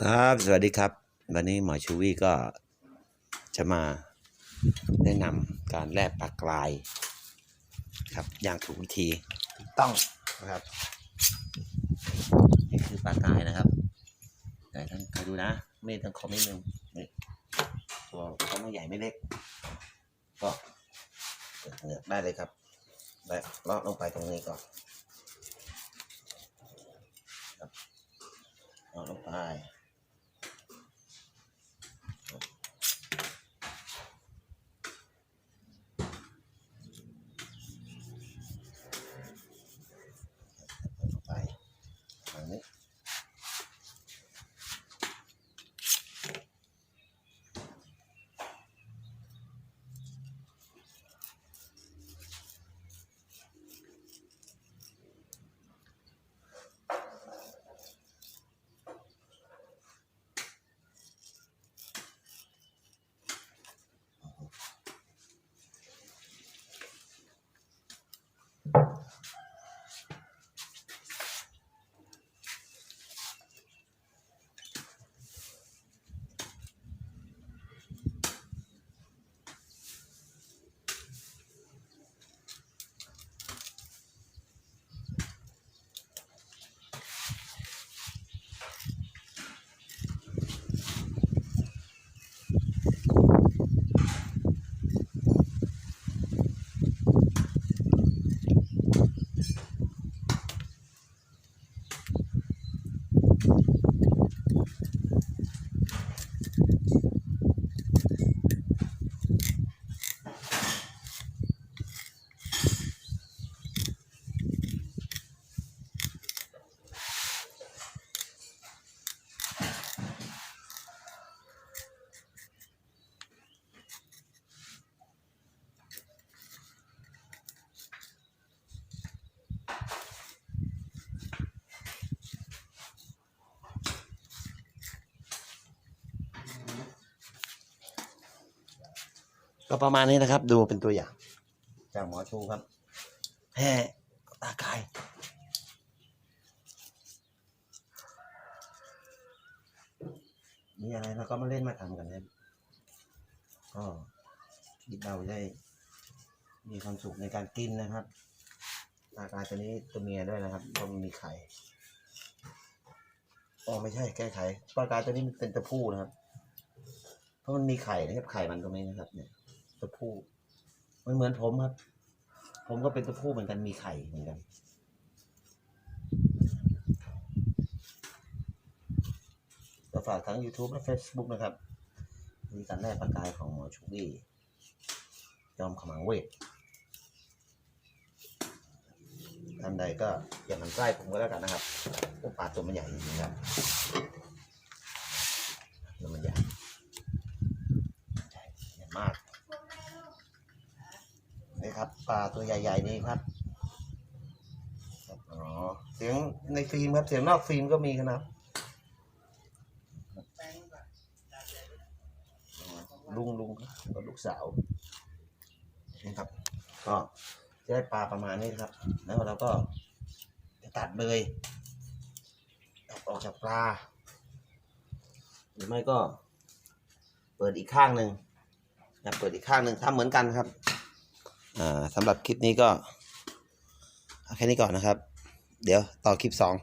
ครับสวัสดีครับ วันนี้หมอชูวี่ก็จะมาแนะนำการแล่ปลากราย ครับ อย่างถูกวิธีถูกต้องนะครับนี่คือปลากรายนะครับไหนท่านใครดูนะ ไม่ต้องคอมเมนต์หนึ่งนี่ตัวเขาไม่ใหญ่ไม่เล็ก ก็เหงือกได้เลยครับและเลาะลงไปตรงนี้ก่อนเลาะลงไป ก็ประมาณนี้นะครับ ดูเป็นตัวอย่าง จากหมอชูครับแห่ตากายมีอะไรเราก็มาเล่นมาทำกันเนี่ยก็คิดเราได้ มีความสุขในการกินนะครับปลากายตัวนี้ตัวเมียด้วยนะครับเพราะมันมีไข่อ๋อไม่ใช่แก้ไขปลากายตัวนี้มันเป็นตัวผู้นะครับ เพราะมันมีไข่นะครับไข่มันตรงนี้นะครับเนี่ย ตัวผู้มันเหมือนผมครับ ผมก็เป็นตัวผู้เหมือนกันมีไข่เหมือนกัน ก็ฝากทั้ง YouTube และ Facebook นะครับมีการแลกประกายของหมอชุกี้จอมขมังเวทท่านใดก็อย่ามันใกล้ผมก็แล้วกันนะครับพวกปลาตัวมันใหญ่จริงๆครับตัวมันใหญ่ใหญ่มาก ครับปลาตัวใหญ่ๆนี่ครับอ๋อเสียงในฟิล์มครับ เสียงนอกฟิล์มก็มีครับลุงลุงก็ลูกสาวนี่ครับ ก็จะได้ปลาประมาณนี้ครับ แล้วเราก็จะตัดเลยตัดออกจากปลา หรือไม่ก็ เปิดอีกข้างหนึ่งนะเปิดอีกข้างหนึ่งทำเหมือนกันครับ สำหรับคลิปนี้ก็เอาแค่นี้ก่อนนะครับ เดี๋ยวต่อคลิปสอง